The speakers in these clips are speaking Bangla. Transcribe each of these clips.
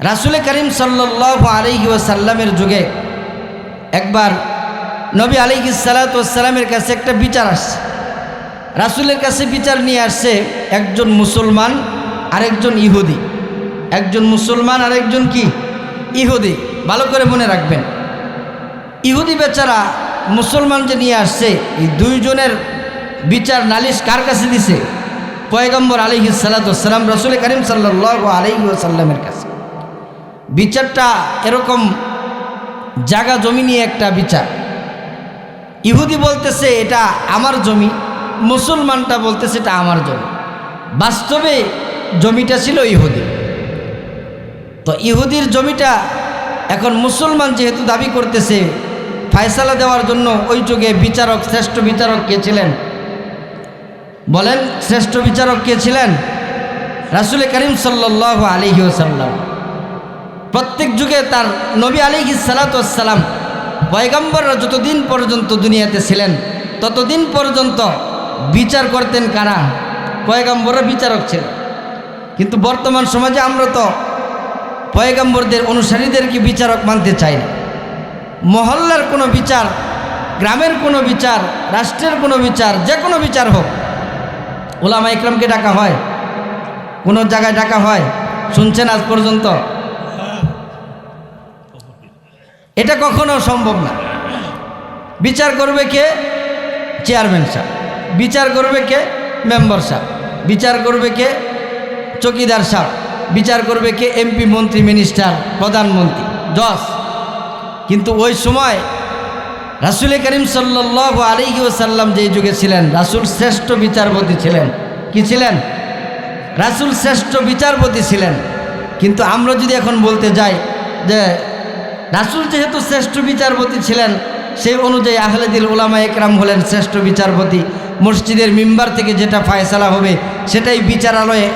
রাসুল করিম সাল্লাহ আলহি ওসাল্লামের যুগে একবার নবী আলিহি সালাতামের কাছে একটা বিচার আসছে। রাসুলের কাছে বিচার নিয়ে আসছে একজন মুসলমান, আরেকজন ইহুদি। একজন মুসলমান, আরেকজন কি? ইহুদি। ভালো করে মনে রাখবেন। ইহুদি বেচারা মুসলমান যে নিয়ে আসছে, এই দুইজনের বিচার নালিশ কার কাছে দিছে? পয়গম্বর আলিহি সালাতাম রসুল করিম সাল্লাহ আলহি সাল্লামের কাছে। বিচারটা এরকম জায়গা জমি নিয়ে একটা বিচার। ইহুদি বলতেছে, এটা আমার জমি। মুসলমানটা বলতেছে, এটা আমার জমি। বাস্তবে জমিটা ছিল ইহুদি। তো ইহুদির জমিটা এখন মুসলমান যেহেতু দাবি করতেছে, ফায়সালা দেওয়ার জন্য ওই যুগে বিচারক, শ্রেষ্ঠ বিচারক কে ছিলেন? বলেন, শ্রেষ্ঠ বিচারক কে ছিলেন? রাসুল করিম সাল্লাহ আলিহি ওসাল্লাম প্রত্যেক যুগে তার নবী আলিহি সালাতাম পয়গম্বররা যতদিন পর্যন্ত দুনিয়াতে ছিলেন, ততদিন পর্যন্ত বিচার করতেন কারা? পয়গম্বররা বিচারক ছিলেন। কিন্তু বর্তমান সমাজে আমরা তো পয়গম্বরদের অনুসারীদেরকে বিচারক মানতে চাই না। মহল্লার কোনো বিচার, গ্রামের কোনো বিচার, রাষ্ট্রের কোনো বিচার, যে কোনো বিচার হোক ওলামা ইকরামকে ডাকা হয়, কোনো জায়গায় ডাকা হয়। শুনছেন আজ পর্যন্ত এটা কখনো সম্ভব না। বিচার করবে কে? চেয়ারম্যান সাহেব। বিচার করবে কে? মেম্বার সাহেব। বিচার করবে কে? চকিদার সাহেব। বিচার করবে কে? এমপি মন্ত্রী মিনিস্টার প্রধানমন্ত্রী। জজ কিন্তু ওই সময় রাসুল করিম সাল্লাহ আলিহি ওসাল্লাম যে যুগে ছিলেন, রাসুল শ্রেষ্ঠ বিচারপতি ছিলেন। কি ছিলেন? রাসুল শ্রেষ্ঠ বিচারপতি ছিলেন। কিন্তু আমরা যদি এখন বলতে যাই যে রাসুল যেহেতু শ্রেষ্ঠ বিচারপতি ছিলেন, সেই অনুযায়ী আহলেদিল ওলামা একরাম হলেন শ্রেষ্ঠ বিচারপতি। মসজিদের মিম্বার থেকে যেটা ফায়সালা হবে, সেটাই বিচারালয়ে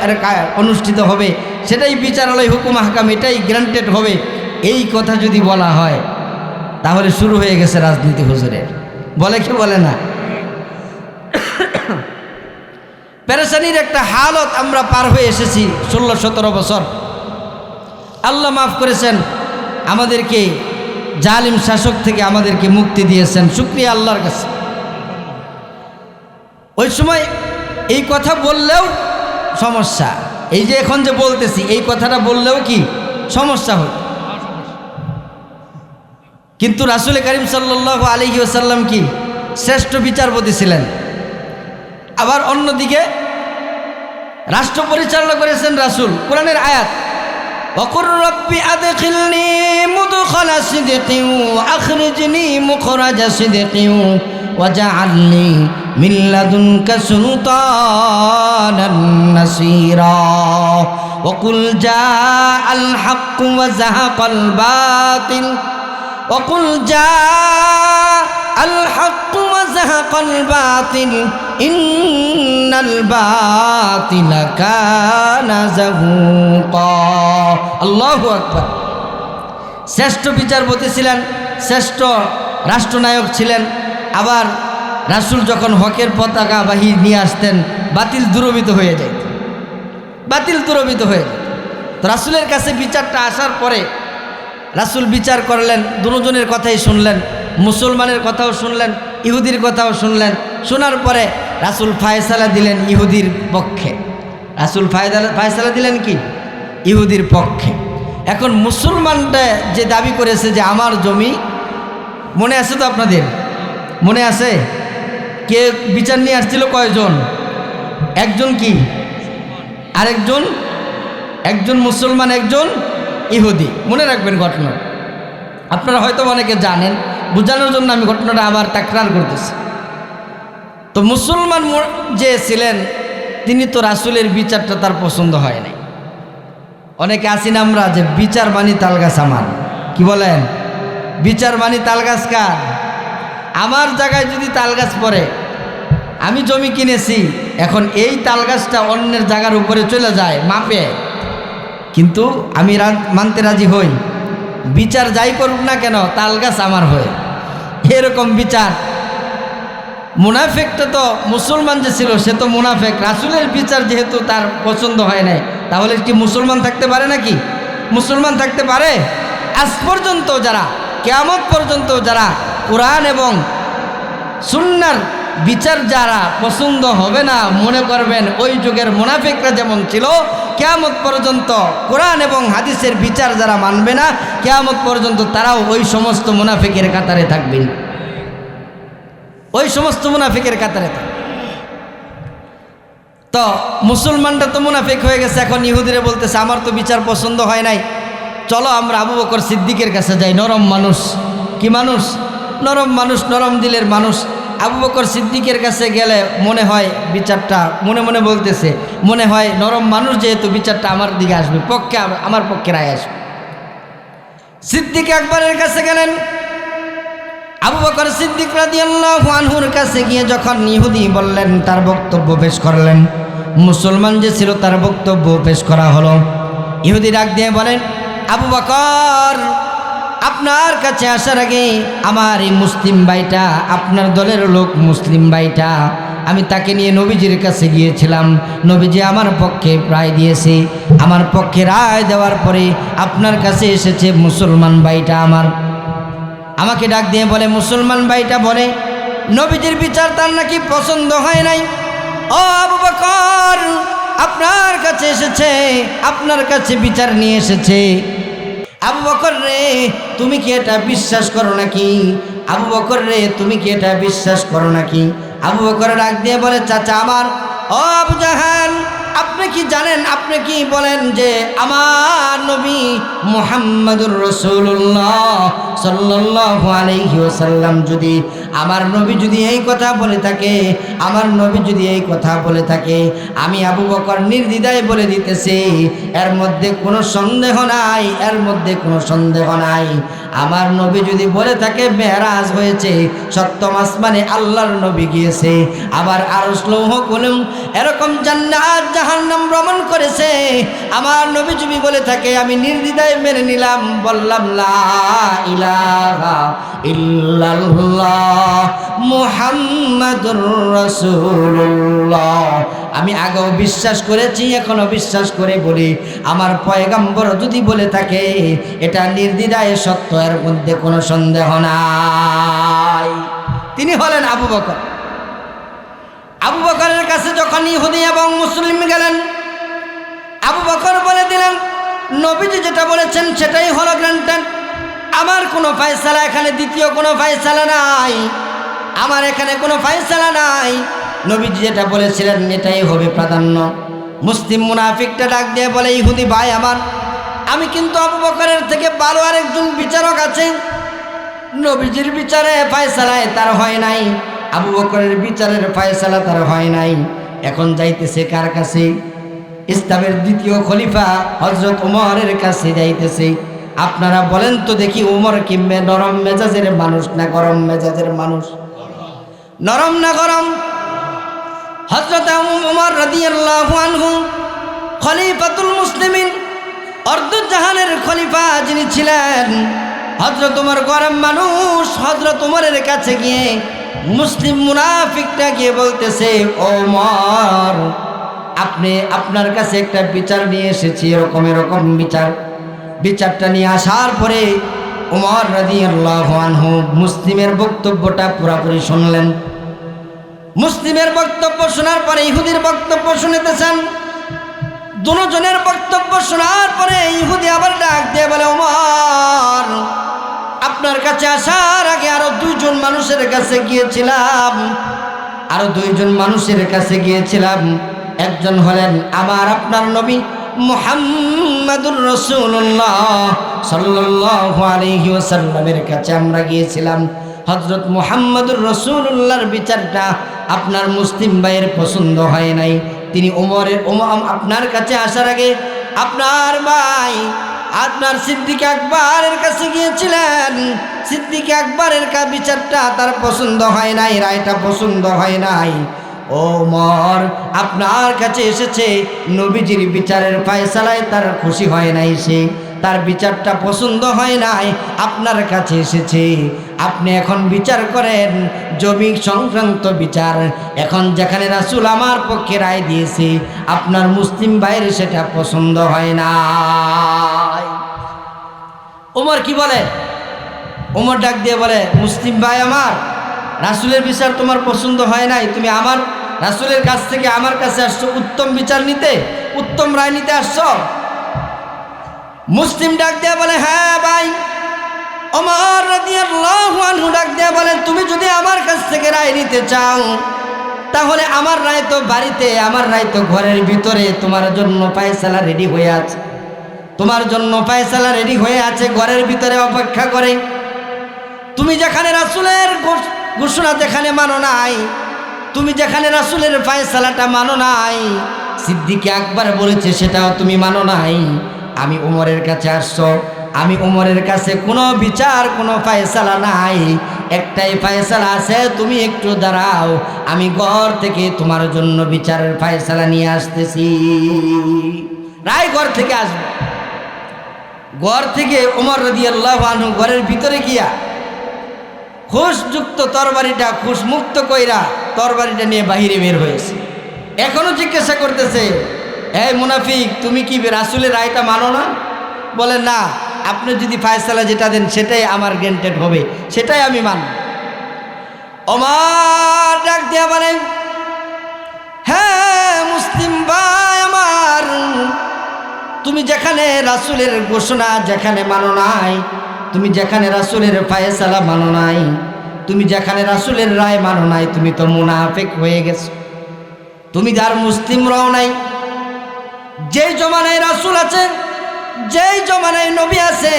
অনুষ্ঠিত হবে। সেটাই বিচারালয় হুকুম হাকাম এটাই গ্রান্টেড হবে। এই কথা যদি বলা হয়, তাহলে শুরু হয়ে গেছে রাজনীতি হুজুরের। বলে কি বলে না? পেরেশানির একটা হালত আমরা পার হয়ে এসেছি ষোলো সতেরো বছর। আল্লাহ মাফ করেছেন আমাদেরকে জালিম শাসক থেকে আমাদেরকে মুক্তি দিয়েছেন। শুক্রিয়া আল্লাহর কাছে। ওই সময় এই কথা বললেও সমস্যা। এই যে এখন যে বলতেছি, এই কথাটা বললেও কি সমস্যা হয়। কিন্তু রাসুল করিম সাল্লাহ আলহি আসাল্লাম কি শ্রেষ্ঠ বিচারপতি ছিলেন। আবার অন্যদিকে রাষ্ট্র পরিচালনা করেছেন রাসুল। কোরআনের আয়াত وقل رب أدخلني مدخل صدق وأخرجني مخرج صدق وجعلني من لدنك سلطانا نصيرا. وقل جاء الحق وزهق الباطل. وقل جاء الحق وزهق الباطل إن الباطل كان زهوقا الله أكبر শ্রেষ্ঠ বিচারপতি ছিলেন শ্রেষ্ঠ রাষ্ট্রনায়ক ছিলেন আবার রাসুল যখন হকের পতাকা বাহি নিয়ে আসতেন বাতিল দূরবিত হয়ে যায় বাতিল দূরবিত হয়ে যেত তো রাসুলের কাছে বিচারটা আসার পরে রাসুল বিচার করলেন দুজনের কথাই শুনলেন মুসলমানের কথাও শুনলেন ইহুদির কথাও শুনলেন। শোনার পরে রাসুল ফায়সালা দিলেন ইহুদির পক্ষে। রাসুল ফায়দালা ফায়সালা দিলেন কি? ইহুদির পক্ষে। এখন মুসলমানটা যে দাবি করেছে যে আমার জমি, মনে আছে তো আপনাদের? মনে আছে? কে বিচার নিয়ে আসছিল কয়জন? একজন কি? আরেকজন? একজন মুসলমান, একজন ইহুদি। মনে রাখবেন ঘটনা। আপনারা হয়তো অনেকে জানেন বোঝানোর জন্য আমি ঘটনাটা আবার তাকরার করতেছি। তো মুসলমান যে ছিলেন, তিনি তো রাসুলের বিচারটা তার পছন্দ হয় নাই। অনেকে আসিন আমরা যে বিচার মানি তালগাছ আমার। কি বলেন? বিচার মানি তালগাছ কার? আমার জায়গায় যদি তালগাছ পড়ে, আমি জমি কিনেছি, এখন এই তালগাছটা অন্যের জায়গার উপরে চলে যায়, মাপে। কিন্তু আমি মানতে রাজি হই। বিচার যাই করুক না কেন, তাল গাছ আমার হয়ে। এরকম বিচার। মুনাফেকটা তো মুসলমান যে ছিল, সে তো মুনাফেক। রাসুলের বিচার যেহেতু তার পছন্দ হয় নাই, তাহলে কি মুসলমান থাকতে পারে নাকি? মুসলমান থাকতে পারে? আজ পর্যন্ত যারা, কেয়ামত পর্যন্ত যারা কোরআন এবং সুন্নার বিচার যারা পছন্দ হবে না, মনে করবেন ওই যুগের মুনাফিকরা যেমন ছিল, কেয়ামত পর্যন্ত কোরআন এবং হাদিসের বিচার যারা মানবে না, কেয়ামত পর্যন্ত তারাও ওই সমস্ত মুনাফিকের কাতারে থাকবেন ওই সমস্ত মুনাফিকের কাতারে থাকবে। তো মুসলমানটা তো মুনাফিক হয়ে গেছে, এখন ইহুদিরে বলতেছে, আমার তো বিচার পছন্দ হয় নাই। চলো আমরা আবু বকর সিদ্দিকের কাছে যাই, নরম মানুষ। কি মানুষ? নরম মানুষ, নরম দিলের মানুষ। আবু বকর সিদ্দিকের কাছে গেলে মনে হয় বিচারটা, মনে মনে বলতেছে, মনে হয় নরম মানুষ যেহেতু বিচারটা আমার দিকে আসবে, পক্ষে আমার পক্ষে রায় আসবে। সিদ্দিক আকবরের কাছে গেলেন। আবু বকর সিদ্দিক রাদিয়াল্লাহু আনহুর কাছে গিয়ে যখন ইহুদি বললেন, তার বক্তব্য পেশ করলেন। মুসলমান যে ছিল তার বক্তব্য পেশ করা হলো। ইহুদি ডাক দিয়ে বলেন, আবু বকর আপনার কাছে আসার আগে আমার এই মুসলিম ভাইটা, আপনার দলের লোক মুসলিম ভাইটা, আমি তাকে নিয়ে নবীজির কাছে গিয়েছিলাম। নবীজি আমার পক্ষে রায় দিয়েছে। আমার পক্ষে রায় দেওয়ার পরে আপনার কাছে এসেছে মুসলমান ভাইটা আমার। আমাকে ডাক দিয়ে বলে, মুসলমান ভাইটা বলে, নবীজির বিচার তার নাকি পছন্দ হয় নাই? ও আবু বকর, আপনার কাছে এসেছে, আপনার কাছে বিচার নিয়ে এসেছে। আবু বকর রে, তুমি কি এটা বিশ্বাস করো নাকি? আবু বকর রে, তুমি কি এটা বিশ্বাস করো নাকি? আবু বকর ডাক দিয়ে বলে, চাচা আমার, ও আবু জাহান আপনি কি জানেন, আপনি কি বলেন যে আমার নবী মোহাম্মদুর রসুল্লাহ সাল্লাল্লাহু আলাইহি ওয়াসাল্লাম যদি আমার নবী যদি এই কথা বলে থাকে, আমার নবী যদি এই কথা বলে থাকে, আমি আবু বকর নির্দ্বিধায় বলে দিতেছি, এর মধ্যে কোনো সন্দেহ নাই, এর মধ্যে কোনো সন্দেহ নাই। আমার নবী যদি বলে থাকে, মেহরাজ হয়েছে, সপ্তম আসমানে আল্লাহর নবী গিয়েছে, আবার আরও লৌহ কলম, এরকম জান্নাত জাহান্নাম ভ্রমণ করেছে। আমার নবী যদি বলে থাকে, আমি নির্দ্বিধায় মেনে নিলাম, বললাম, লা ইলাহা ইল্লাল্লাহ। মুহাম্মাদুর রাসূলুল্লাহ। আমি আগেও বিশ্বাস করেছি এখনও বিশ্বাস করে বলি, আমার পয়গাম্বর যদি বলে থাকে, এটা নির্দ্বিধায় সত্য, এর মধ্যে কোনো সন্দেহ নাই। তিনি হলেন আবু বকর। আবু বকরের কাছে যখন ইহুদি এবং মুসলিম গেলেন, আবু বকর বলে দিলেন, নবীজি যেটা বলেছেন সেটাই হলো গ্রান্টেন আমার কোনো ফায়সালা এখানে, দ্বিতীয় কোনো ফায়সালা নাই। আমার এখানে কোনো ফায়সালা নাই। নবীজি যেটা বলেছিলেন, এটাই হবে প্রাধান্য। মুসলিম মুনাফিকটা ডাক দিয়ে বলে, ইহুদি ভাই আমার, আমি কিন্তু আবু বকরের থেকে ভালো আরেকজন বিচারক আছে। নবীজির বিচারে ফায়সালায় তার হয় নাই। আবু বকরের বিচারের ফায়সালা তার হয় নাই। এখন যাইতেছে কার কাছে? ইসলামের দ্বিতীয় খলিফা হজরত উমরের কাছে যাইতেছে। আপনারা বলেন তো দেখি উমর কি নরম মেজাজের মানুষ না গরম মেজাজের মানুষ? নরম না গরম? হজরত উমর রাদিয়াল্লাহু আনহু খলিফাতুল মুসলিমিন অর্ধজাহানের খলিফা যিনি ছিলেন হজরত উমর গরম মানুষ হজরত উমরের কাছে গিয়ে মুসলিম মুনাফিকটা গিয়ে বলতেছে ওমর আপনি আপনার কাছে একটা বিচার নিয়ে এসেছি, এরকম এরকম বিচার। বিচারটা নিয়ে আসার পরে উমর রাদিয়াল্লাহু আনহু মুসলিমের বক্তব্যটা পুরোপুরি শুনলেন। মুসলিমের বক্তব্য শোনার পরে, ইহুদির বক্তব্য শুনিতেছেন। দুজনের বক্তব্য শোনার পরে ইহুদি আবার ডাক দিয়ে বলে ওমর আপনার কাছে আসার আগে আরও দুইজন মানুষের কাছে গিয়েছিলাম। আরও দুইজন মানুষের কাছে গিয়েছিলাম। একজন হলেন আমার আপনার নবী মুহাম্মাদুর রসুল্লাহ সাল্লাল্লাহু আলাইহি ওয়াসাল্লামের কাছে আমরা গিয়েছিলাম। হজরত মুহাম্মাদুর রসুল্লাহর বিচারটা আপনার মুসলিম ভাইয়ের পছন্দ হয় নাই। তিনি ওমরের ওম- আপনার কাছে আসার আগে আপনার ভাই আপনার সিদ্দিক আকবরের কাছে গিয়েছিলেন। সিদ্দিক আকবরের কা বিচারটা তার পছন্দ হয় নাই, রায়টা পছন্দ হয় নাই। ও মর, আপনার কাছে এসেছে, নবীজির বিচারের ফায়সালায় তার খুশি হয় নাই সে, তার বিচারটা পছন্দ হয় নাই, আপনার কাছে এসেছে। আপনি এখন বিচার করেন, জমি সংক্রান্ত বিচার, এখন যেখানে রাসুল আমার পক্ষে রায় দিয়েছে, আপনার মুসলিম বাইরে সেটা পছন্দ হয় না ওমর কি বলে? ওমর ডাক দিয়ে বলে, মুসলিম ভাই আমার, রাসুলের বিচার তোমার পছন্দ হয় নাই, তুমি আমার রাসুলের কাছ থেকে আমার কাছে আসছো, উত্তম বিচার নিতে, উত্তম রায় নিতে আসছো? মুসলিম ডাক দেয়া বলে হ্যাঁ ভাই। রাদিয়াল্লাহু আনহু ডাক দিয়ে বলেন তুমি যদি আমার কাছ থেকে রায় নিতে চাও, তাহলে আমার রায় তো বাড়িতে, আমার রায় তো ঘরের ভিতরে, তোমার জন্য পায়সালা রেডি হয়ে আছে। তোমার জন্য পায়সালা রেডি হয়ে আছে, ঘরের ভিতরে অপেক্ষা করে। তুমি যেখানে রাসুলের ঘোষ- ঘোষণা যেখানে মানো নাই তুমি যেখানে রাসুলের ফায়সালাটা মানো নাই, সিদ্দিকে একবার বলেছে সেটাও তুমি মানো নাই। আমি উমরের কাছে আসছো, আমি উমরের কাছে কোনো বিচার, কোনো ফায়সালা নাই। একটাই ফায়সালা আছে, তুমি একটু দাঁড়াও, আমি ঘর থেকে তোমার জন্য বিচারের ফায়সালা নিয়ে আসতেছি। রায় ঘর থেকে আসবে। ঘর থেকে উমর রদিয়াল্লাহ ঘরের ভিতরে গিয়া খুশযুক্ত তরবারিটা খুশ মুক্ত কইরা তরবারিটা নিয়ে বাহিরে বের হয়েছে। এখনও জিজ্ঞাসা করতেছে এই মুনাফিক, তুমি কি রাসুলের রায়টা মানো না? বলে, না, আপনি যদি ফায়সালা যেটা দেন সেটাই আমার গ্যান্টেড হবে, সেটাই আমি মানব। আমার ডাক দিয়া বলেন হ্যাঁ মুসলিম ভাই আমার, তুমি যেখানে রাসুলের ঘোষণা যেখানে মানো নাই তুমি যেখানে রাসুলের ফায়সালা মানো নাই, তুমি যেখানে রাসুলের রায় মানো নাই, তুমি তো মুনাফেক হয়ে গেছো। তুমি যার মুসলিম রও নাই, যেই জমানায় রাসুল আছে, যেই জমানায় নবী আছে,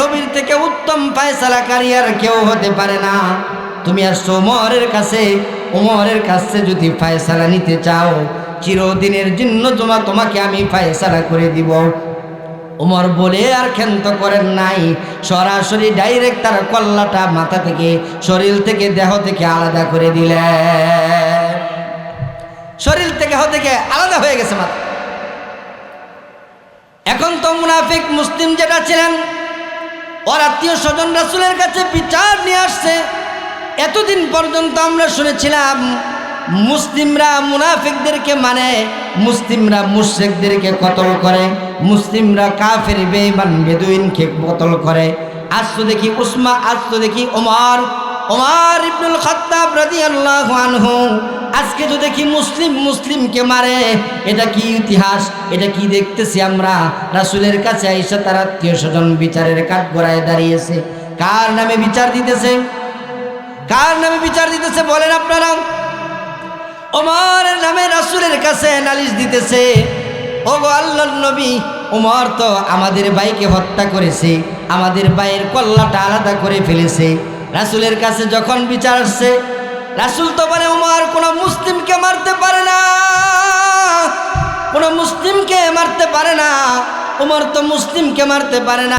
নবীর থেকে উত্তম ফায়সালাকারী আর কেউ হতে পারে না। তুমি আসছো ওমরের কাছে ওমরের কাছে যদি ফায়সালা নিতে চাও, চিরদিনের জন্য তোমাকে আমি ফায়সালা করে দিব। ওমর বলে আর ক্ষান্ত করেন নাই। সরাসরি ডাইরেক্ট তার কল্লাটা মাথা থেকে, শরীর থেকে, দেহ থেকে আলাদা করে দিলেন শরীর থেকে, দেহ থেকে আলাদা হয়ে গেছে মাথা। এখন তো মুনাফিক মুসলিম যেটা ছিলেন, ওর আত্মীয় স্বজন রাসুলের কাছে বিচার নিয়ে আসছে। এতদিন পর্যন্ত আমরা শুনেছিলাম, মুসলিমরা মুনাফিকদেরকে মানে মুসলিমরা মুশ্রিকদেরকে কতল করে। মুসলিমরা কাফের, বেঈমান বেদুইনকে কতল করে। আজ তো দেখি উসমা, আজ তো দেখি ওমর। ওমর ইবনুল খাত্তাব রাদিয়াল্লাহু আনহু, আজকে তো দেখি মুসলিম মুসলিমকে মারে। এটা কি ইতিহাস? এটা কি দেখতেছি আমরা? রাসুলের কাছে আইসা তার আত্মীয় স্বজন বিচারের কাঠ গড়ায় দাঁড়িয়েছে। কার নামে বিচার দিতেছে? কার নামে বিচার দিতেছে বলেন আপনারা? ওমরের নামে রাসুলের কাছে নালিশ দিতেছে। ও গো আল্লাহ নবী ওমর তো আমাদের বাইকে হত্যা করেছে, আমাদের বাইয়ের কল্লাটা আলাদা করে ফেলেছে। রাসুলের কাছে যখন বিচার আসছে, রাসুল তো মানে উমর, কোনো মুসলিমকে মারতে পারে না। কোনো মুসলিমকে মারতে পারে না। উমর তো মুসলিমকে মারতে পারে না।